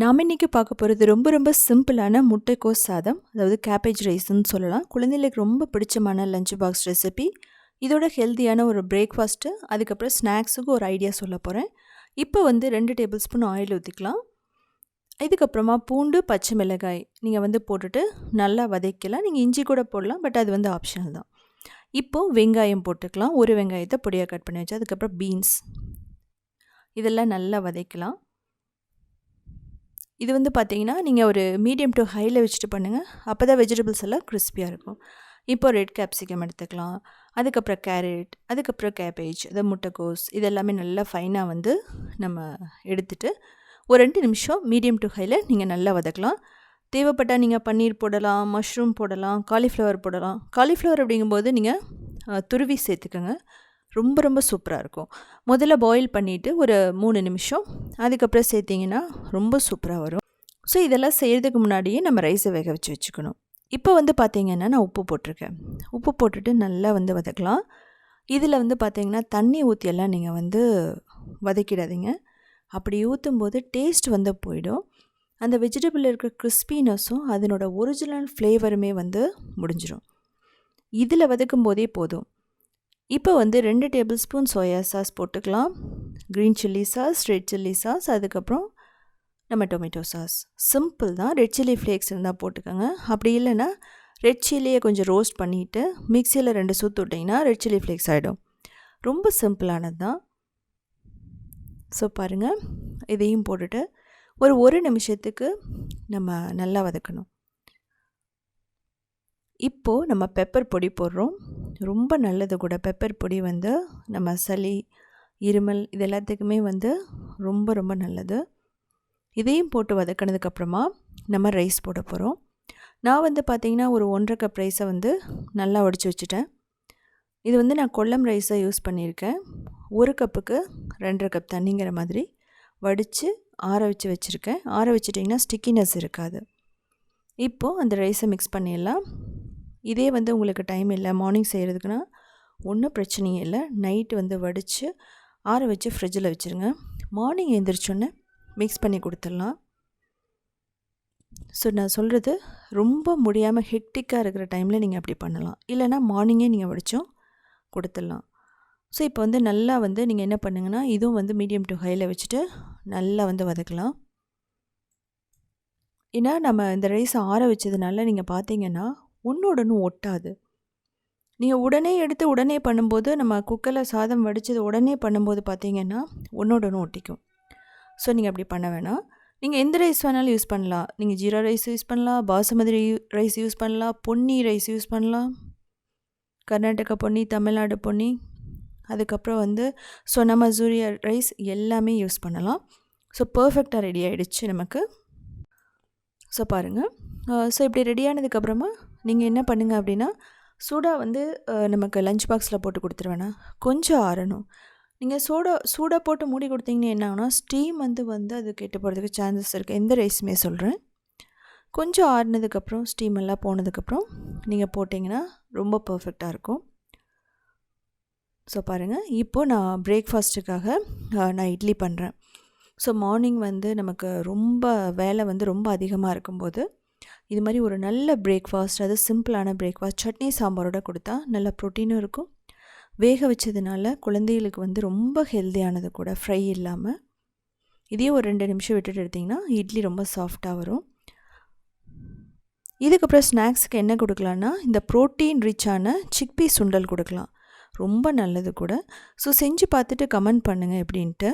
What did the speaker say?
நாம் இன்றைக்கி பார்க்க போகிறது ரொம்ப ரொம்ப சிம்பிளான முட்டைக்கோஸ் சாதம். அதாவது கேபேஜ் ரைஸ்ன்னு சொல்லலாம். குழந்தைகளுக்கு ரொம்ப பிடிச்சமான லஞ்ச் பாக்ஸ் ரெசிபி இதோட ஹெல்த்தியான ஒரு பிரேக்ஃபாஸ்ட்டு அதுக்கப்புறம் ஸ்நாக்ஸுக்கு ஒரு ஐடியா சொல்ல போகிறேன் இப்போ வந்து ரெண்டு டேபிள் ஸ்பூன் ஆயில் ஊற்றிக்கலாம் இதுக்கப்புறமா பூண்டு பச்சை மிளகாய் நீங்கள் வந்து போட்டுட்டு நல்லா வதக்கலாம். நீங்கள் இஞ்சி கூட போடலாம் பட் அது வந்து ஆப்ஷனல் தான். இப்போது வெங்காயம் போட்டுக்கலாம். ஒரு வெங்காயத்தை பொடியாக கட் பண்ணி வச்சு அதுக்கப்புறம் பீன்ஸ் இதெல்லாம் நல்லா வதக்கலாம். இது வந்து பார்த்தீங்கன்னா நீங்கள் ஒரு மீடியம் டு ஹையில் வச்சுட்டு பண்ணுங்கள் அப்போ தான் வெஜிடபிள்ஸ் எல்லாம் கிறிஸ்பியாக இருக்கும். இப்போ ரெட் கேப்சிகம் எடுத்துக்கலாம். அதுக்கப்புறம் கேரட் அதுக்கப்புறம் கேபேஜ் அது முட்டைக்கோஸ் இதெல்லாமே நல்லா ஃபைனாக வந்து நம்ம எடுத்துட்டு ஒரு ரெண்டு நிமிஷம் மீடியம் டு ஹையில் நீங்கள் நல்லா வதக்கலாம். தேவைப்பட்டால் நீங்கள் பன்னீர் போடலாம் மஷ்ரூம் போடலாம் காலிஃப்ளவர் போடலாம். காலிஃப்ளவர் அப்படிங்கும்போது நீங்கள் துருவி சேர்த்துக்கோங்க. ரொம்ப ரொம்ப சூப்பராக இருக்கும். முதல்ல பாயில் பண்ணிவிட்டு ஒரு மூணு நிமிஷம். அதுக்கப்புறம் சேர்த்திங்கன்னா ரொம்ப சூப்பராக வரும். ஸோ இதெல்லாம் செய்கிறதுக்கு முன்னாடியே நம்ம ரைஸை வேக வச்சு வச்சுக்கணும். இப்போ வந்து பார்த்திங்கன்னா நான் உப்பு போட்டிருக்கேன். உப்பு போட்டுட்டு நல்லா வந்து வதக்கலாம். இதில் வந்து பார்த்திங்கன்னா தண்ணி ஊற்றியெல்லாம் நீங்கள் வந்து வதக்கிடாதீங்க. அப்படி ஊற்றும் போது டேஸ்ட் வந்து போயிடும். அந்த வெஜிடபிள் இருக்கிற கிறிஸ்பினஸும் அதனோட ஒரிஜினல் ஃப்ளேவருமே வந்து முடிஞ்சிடும். இதில் வதக்கும் போதே போதும். இப்போ வந்து ரெண்டு டேபிள் ஸ்பூன் சோயா சாஸ் போட்டுக்கலாம். Green chilli sauce red chilli sauce அதுக்கப்புறம் நம்ம டொமேட்டோ சாஸ் சிம்பிள் தான். ரெட் சில்லி ஃப்ளேக்ஸ் இருந்தால் போட்டுக்கோங்க. அப்படி இல்லைன்னா ரெட் சில்லியை கொஞ்சம் ரோஸ்ட் பண்ணிவிட்டு மிக்சியில் ரெண்டு சுற்று விட்டிங்கன்னா ரெட் சில்லி ஃப்ளேக்ஸ் ஆகிடும் ரொம்ப சிம்பிளானது தான். ஸோ பாருங்கள் இதையும் போட்டுட்டு ஒரு ஒரு நிமிஷத்துக்கு நம்ம நல்லா வதக்கணும். இப்போது நம்ம பெப்பர் பொடி போடுறோம். ரொம்ப நல்லது கூட. பெப்பர் பொடி வந்து நம்ம சளி இருமல் இது எல்லாத்துக்குமே வந்து ரொம்ப ரொம்ப நல்லது. இதையும் போட்டு வதக்கினதுக்கப்புறமா நம்ம ரைஸ் போட போகிறோம் நான் வந்து பார்த்திங்கன்னா ஒரு ஒன்றரை கப் ரைஸை வந்து நல்லா உடச்சி வச்சுட்டேன். இது வந்து நான் கொல்லம் ரைஸை யூஸ் பண்ணியிருக்கேன். ஒரு கப்புக்கு ரெண்டரை கப் தண்ணிங்கிற மாதிரி வடித்து ஆற வச்சு வச்சுருக்கேன். ஆற வச்சிட்டிங்கன்னா ஸ்டிக்கினஸ் இருக்காது. இப்போது அந்த ரைஸை மிக்ஸ் பண்ணிடலாம். இதே வந்து உங்களுக்கு டைம் இல்லை. மார்னிங் செய்கிறதுக்குன்னா ஒன்றும் பிரச்சனையே இல்லை. நைட்டு வந்து வடித்து ஆற வச்சு ஃப்ரிட்ஜில் வச்சுருங்க. மார்னிங் எழுந்திரிச்சோன்னே மிக்ஸ் பண்ணி கொடுத்துடலாம். ஸோ நான் சொல்கிறது ரொம்ப முடியாமல் ஹெக்டிக்காக இருக்கிற டைமில் நீங்கள் அப்படி பண்ணலாம். இல்லைனா மார்னிங்கே நீங்கள் வடித்தோம் கொடுத்துடலாம். ஸோ இப்போ வந்து நல்லா வந்து நீங்கள் என்ன பண்ணுங்கன்னா இதுவும் வந்து மீடியம் டு ஹையில் வச்சுட்டு நல்லா வந்து வதக்கலாம். ஏன்னா நம்ம இந்த ரைஸ் ஆற வச்சதுனால நீங்கள் பார்த்தீங்கன்னா ஒன்றோடனும் ஒட்டாது. நீங்கள் உடனே எடுத்து உடனே பண்ணும்போது நம்ம குக்கரில் சாதம் வடித்தது உடனே பண்ணும்போது பார்த்தீங்கன்னா ஒன்றோடனும் ஒட்டிக்கும். ஸோ நீங்கள் அப்படி பண்ண வேணாம். நீங்கள் எந்த ரைஸ் வேணாலும் யூஸ் பண்ணலாம். நீங்கள் ஜீரா ரைஸ் யூஸ் பண்ணலாம். பாசுமதி ரைஸ் யூஸ் பண்ணலாம். பொன்னி ரைஸ் யூஸ் பண்ணலாம். கர்நாடகா பொன்னி தமிழ்நாடு பொன்னி. அதுக்கப்புறம் வந்து சொன்ன மசூரியா ரைஸ் எல்லாமே யூஸ் பண்ணலாம். ஸோ பர்ஃபெக்டாக ரெடி ஆகிடுச்சு நமக்கு. ஸோ பாருங்கள் ஸோ இப்படி ரெடி ஆனதுக்கப்புறமா நீங்கள் என்ன பண்ணுங்கள் அப்படின்னா சூடாக வந்து நமக்கு லஞ்ச் பாக்ஸில் போட்டு கொடுத்துருவேண்ணா கொஞ்சம் ஆறணும். நீங்கள் சூடாக சூடாக போட்டு மூடி கொடுத்தீங்கன்னா என்ன ஆகுனா ஸ்டீம் வந்து வந்து அது கெட்டு போகிறதுக்கு சான்சஸ் இருக்குது எந்த ரைஸுமே சொல்கிறேன் கொஞ்சம் ஆறுனதுக்கப்புறம் ஸ்டீம் எல்லாம் போனதுக்கப்புறம் நீங்கள் போட்டிங்கன்னா ரொம்ப பர்ஃபெக்டாக இருக்கும். ஸோ பாருங்கள் இப்போது நான் பிரேக்ஃபாஸ்ட்டுக்காக நான் இட்லி பண்ணுறேன் ஸோ மார்னிங் வந்து நமக்கு ரொம்ப வேலை வந்து ரொம்ப அதிகமாக இருக்கும்போது இது மாதிரி ஒரு நல்ல பிரேக்ஃபாஸ்ட் அது சிம்பிளான பிரேக்ஃபாஸ்ட் சட்னி சாம்பாரோட கொடுத்தா நல்ல ப்ரோட்டீனும் இருக்கும். வேக வச்சதுனால குழந்தைகளுக்கு வந்து ரொம்ப ஹெல்த்தியானது கூட ஃப்ரை இல்லாமல் இதே ஒரு ரெண்டு நிமிஷம் விட்டுட்டு எடுத்திங்கன்னா இட்லி ரொம்ப சாஃப்டாக வரும். இதுக்கப்புறம் ஸ்நாக்ஸுக்கு என்ன கொடுக்கலான்னா இந்த ப்ரோட்டீன் ரிச்சான சிக்பி சுண்டல் கொடுக்கலாம். ரொம்ப நல்லது கூட. ஸோ செஞ்சு பார்த்துட்டு கமெண்ட் பண்ணுங்கள் எப்படின்ட்டு.